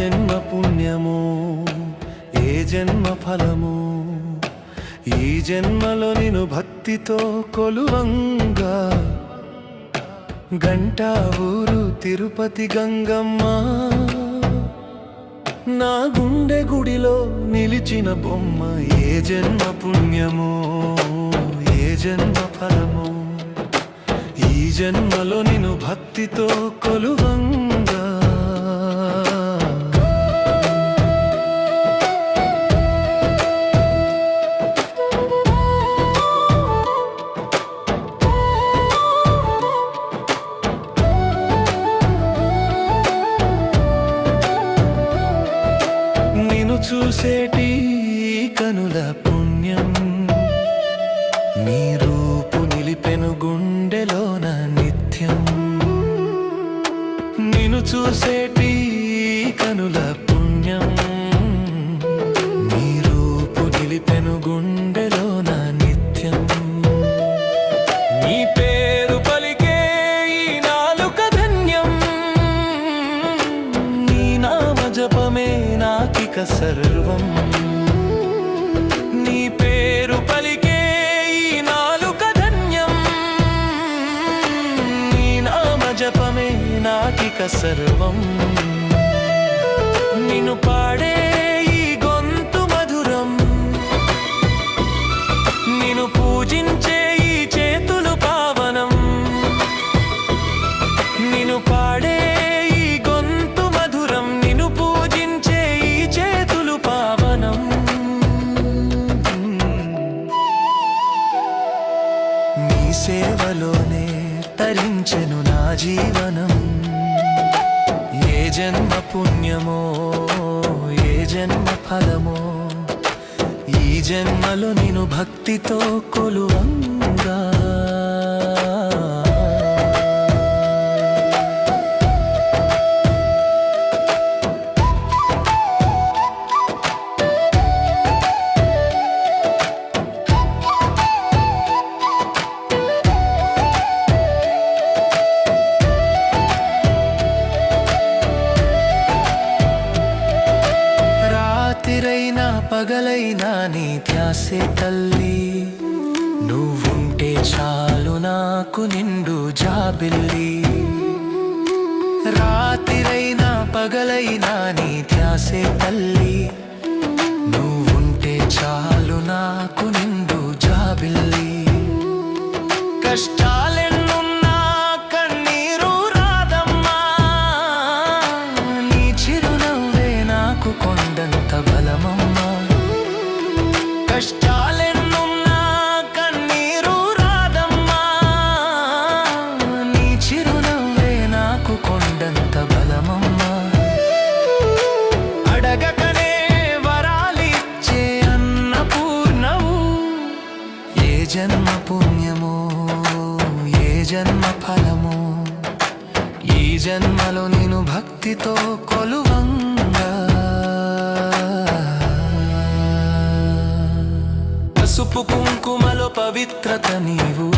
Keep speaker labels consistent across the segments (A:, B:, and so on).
A: జన్మ పుణ్యము? ఏ జన్మ ఫలము? ఈ జన్మలో నేను భక్తితో కొలువంగా. గంట ఊరు తిరుపతి గంగమ్మ. నా గుండె గుడిలో నిలిచిన బొమ్మ ఏ జన్మ పుణ్యమో? ఏ జన్మ ఫలమో? ఈ జన్మలో నేను భక్తితో కొలువంగా. నిన్ను కనుల పుణ్యం. నీ రూపు నిలిపెను గుండెలోన నిత్యం. నిన్ను చూసేటి కనుల నాకిక సర్వం. నీ పేరు పలికే ఈ నాలుక ధన్యం. నీ నామ జపమే నాకిక సర్వం. నిన్ను పాడే నీలోనే తరించెను నా జీవనం. ఏ జన్మ పుణ్యమో ఏ జన్మ ఫలమో ఈ జన్మలో నేను భక్తితో కొలువంగా. పగలైనా నీ ధ్యాసే తల్లి. నువ్వుంటే చాలు నాకు నిండు జాబిల్లి. రాత్రిరైనా పగలైనా నీ ధ్యాసే తల్లి. నువ్వుంటే చాలు నాకు నిండు జాబిల్లి. కష్టాలెన్నున్నా పసుపు కుంకుమలో పవిత్రత నీవు.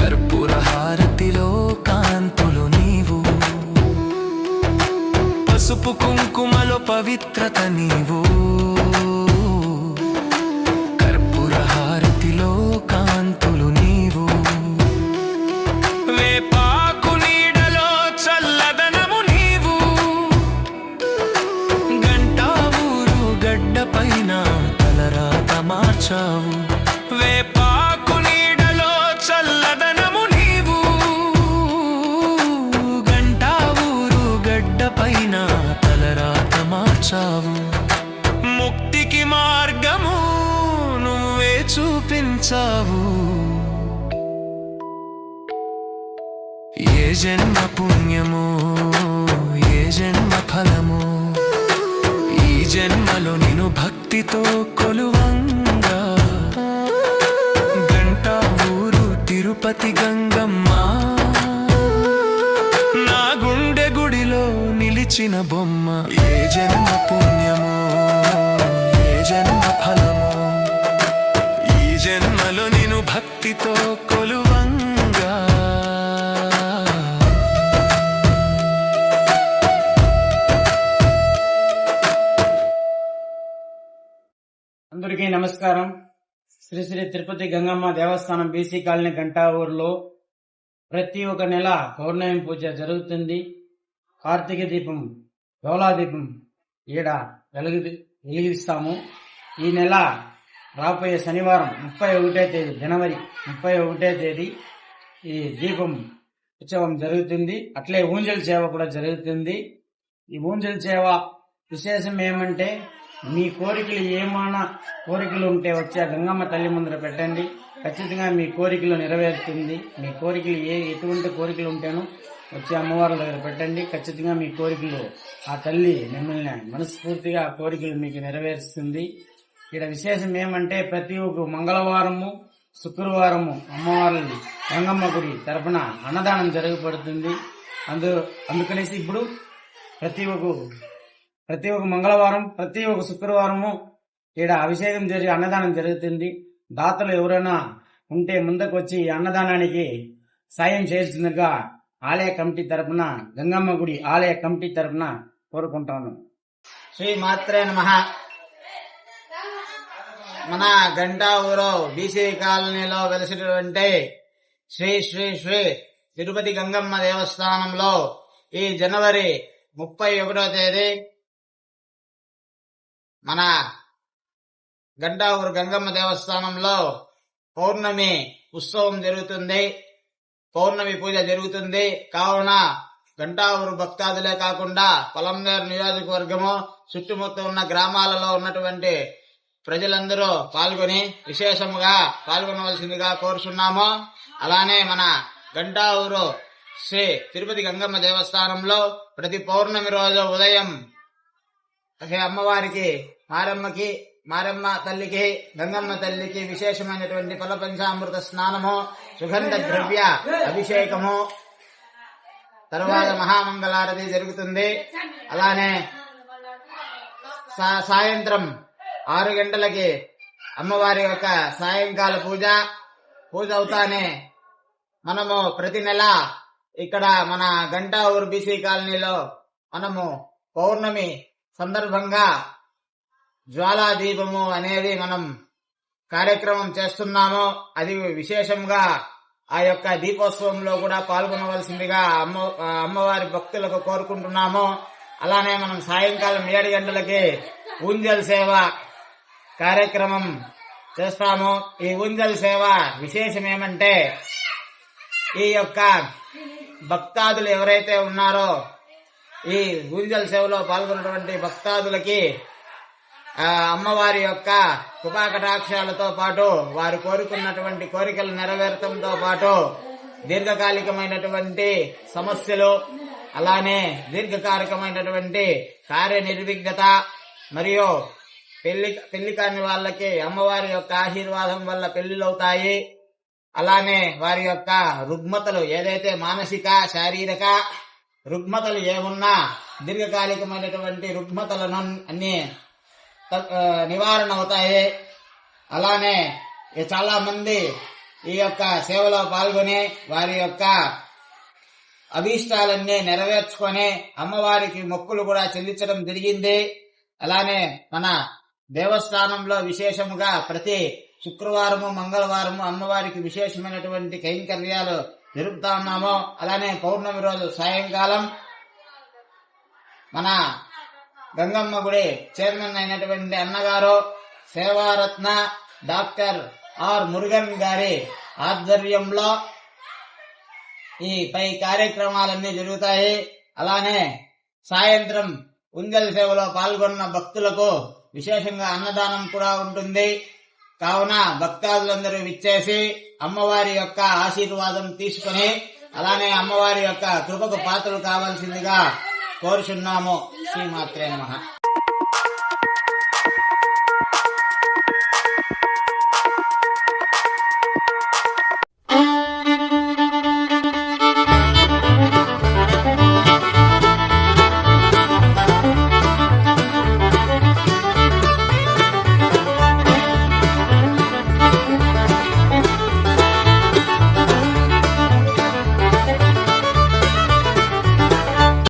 A: కర్పూర హారతిలో కాంతులు నీవు. పసుపు కుంకుమలో పవిత్రత నీవు. చేతితో కొలువంగా గంట ఊరు తిరుపతి గంగమ్మ. నా గుండె గుడిలో నిలిచిన బొమ్మ. ఏ జన్మ పుణ్యమో ఏ జన్మ ఫలమో. ఈ జన్మలో నేను భక్తితో
B: నమస్కారం. శ్రీ శ్రీ తిరుపతి గంగమ్మ దేవస్థానం బీసీ కాలనీ గంటా ఊర్లో ప్రతి ఒక్క నెల పౌర్ణమి పూజ జరుగుతుంది. కార్తీక దీపం డోలా దీపం ఈడ వెలుగు వెలిగిస్తాము. ఈ నెల రాబోయే శనివారం ముప్పై ఒకటే తేదీ జనవరి ముప్పై ఒకటే తేదీ ఈ దీపం ఉత్సవం జరుగుతుంది. అట్లే ఊంజల్ సేవ కూడా జరుగుతుంది. ఈ ఊంజల్ సేవ విశేషం ఏమంటే మీ కోరికలు ఏమైనా కోరికలు ఉంటే వచ్చి ఆ గంగమ్మ తల్లి ముందర పెట్టండి. ఖచ్చితంగా మీ కోరికలు నెరవేరుతుంది. మీ కోరికలు ఏ ఎటువంటి కోరికలు ఉంటేనో వచ్చి అమ్మవారి దగ్గర పెట్టండి. ఖచ్చితంగా మీ కోరికలు ఆ తల్లి మిమ్మల్ని మనస్ఫూర్తిగా ఆ కోరికలు మీకు నెరవేరుస్తుంది. ఇక్కడ విశేషం ఏమంటే ప్రతి ఒక్క మంగళవారము శుక్రవారము అమ్మవారి గంగమ్మ గుడి తరపున అన్నదానం జరగబడుతుంది. అందు అందుకనేసి ఇప్పుడు ప్రతి ఒక్క ప్రతి ఒక్క మంగళవారం ప్రతి ఒక్క శుక్రవారము ఇక్కడ అభిషేకం జరిగి అన్నదానం జరుగుతుంది. దాతలు ఎవరైనా ఉంటే ముందుకు వచ్చి అన్నదానానికి సాయం చేస్తుందిగా ఆలయ కమిటీ తరపున గంగమ్మ గుడి ఆలయ కమిటీ తరపున కోరుకుంటాను.
C: శ్రీ మాత్రే నమ. మన గంటా ఊరు బీసీ కాలనీలో వెలిసినటువంటి శ్రీ శ్రీ శ్రీ తిరుపతి గంగమ్మ దేవస్థానంలో ఈ జనవరి ముప్పై ఒకటో తేదీ మన గంటావూరు గంగమ్మ దేవస్థానంలో పౌర్ణమి ఉత్సవం జరుగుతుంది. పౌర్ణమి పూజ జరుగుతుంది. కావున గంటావూరు భక్తాదులే కాకుండా పొలంనేరు నియోజకవర్గము చుట్టుముట్టు ఉన్న గ్రామాలలో ఉన్నటువంటి ప్రజలందరూ పాల్గొని విశేషముగా పాల్గొనవలసిందిగా కోరుచున్నాము. అలానే మన గంటావూరు శ్రీ తిరుపతి గంగమ్మ దేవస్థానంలో ప్రతి పౌర్ణమి రోజు ఉదయం అమ్మవారికి మారమ్మకి మారమ్మ తల్లికి గంగమ్మ తల్లికి విశేషమైనటువంటి ఫల పంచామృత స్నానము సుగంధ ద్రవ్య అభిషేకము. తర్వాత మహామంగళారతి జరుగుతుంది. అలానే సా- సాయంత్రం ఆరు గంటలకి అమ్మవారి యొక్క సాయంకాల పూజ. పూజ అవుతానే మనము ప్రతి నెల ఇక్కడ మన గంటా ఊరు బీసీ కాలనీలో మనము పౌర్ణమి సందర్భంగా జ్వాలాదీపము అనేది మనం కార్యక్రమం చేస్తున్నామో. అది విశేషంగా ఆ యొక్క దీపోత్సవంలో కూడా పాల్గొనవలసిందిగా అమ్మ అమ్మవారి భక్తులకు కోరుకుంటున్నాము. అలానే మనం సాయంకాలం ఏడు గంటలకి ఊంజల్ సేవ కార్యక్రమం చేస్తాము. ఈ ఊంజల్ సేవ విశేషం ఏమంటే ఈ యొక్క భక్తాదులు ఎవరైతే ఉన్నారో ఈ ఊంజల్ సేవలో పాల్గొన్నటువంటి భక్తాదులకి అమ్మవారి యొక్క కృపాకటాక్షాలతో పాటు వారు కోరుకున్నటువంటి కోరికలు నెరవేరటంతో పాటు దీర్ఘకాలికమైనటువంటి సమస్యలు అలానే దీర్ఘకాలికమైనటువంటి కార్యనిర్విఘ్నత మరియు పెళ్ళి పెళ్ళి కాని వాళ్ళకి అమ్మవారి యొక్క ఆశీర్వాదం వల్ల పెళ్ళిలవుతాయి అలానే వారి యొక్క రుగ్మతలు ఏదైతే మానసిక శారీరక రుగ్మతలు ఏమున్నా దీర్ఘకాలికమైనటువంటి రుగ్మతలను అన్ని నివారణ అవుతాయి. అలానే చాలా మంది ఈ యొక్క సేవలో పాల్గొని వారి యొక్క అభీష్టాలన్నీ నెరవేర్చుకొని అమ్మవారికి మొక్కులు కూడా చెల్లించడం జరిగింది. అలానే మన దేవస్థానంలో విశేషముగా ప్రతి శుక్రవారము మంగళవారము అమ్మవారికి విశేషమైనటువంటి కైంకర్యాలు జరుపుతా ఉన్నాము అలానే పౌర్ణమి రోజు సాయంకాలం మన గంగమ్మ గుడి చైర్మన్ అయినటువంటి అన్నగారు సేవారత్న డాక్టర్ ఆర్ మురుగన్ గారి ఆధ్వర్యంలో ఈ పై కార్యక్రమాలన్నీ జరుగుతాయి. అలానే సాయంత్రం ఉంజల్ సేవలో పాల్గొన్న భక్తులకు విశేషంగా అన్నదానం కూడా ఉంటుంది. కావున భక్తాదులందరూ విచ్చేసి అమ్మవారి యొక్క ఆశీర్వాదం తీసుకుని అలానే అమ్మవారి యొక్క కృపకు పాత్రలు కావాల్సిందిగా కోరుచున్నాము. శ్రీమాత్రే నమః.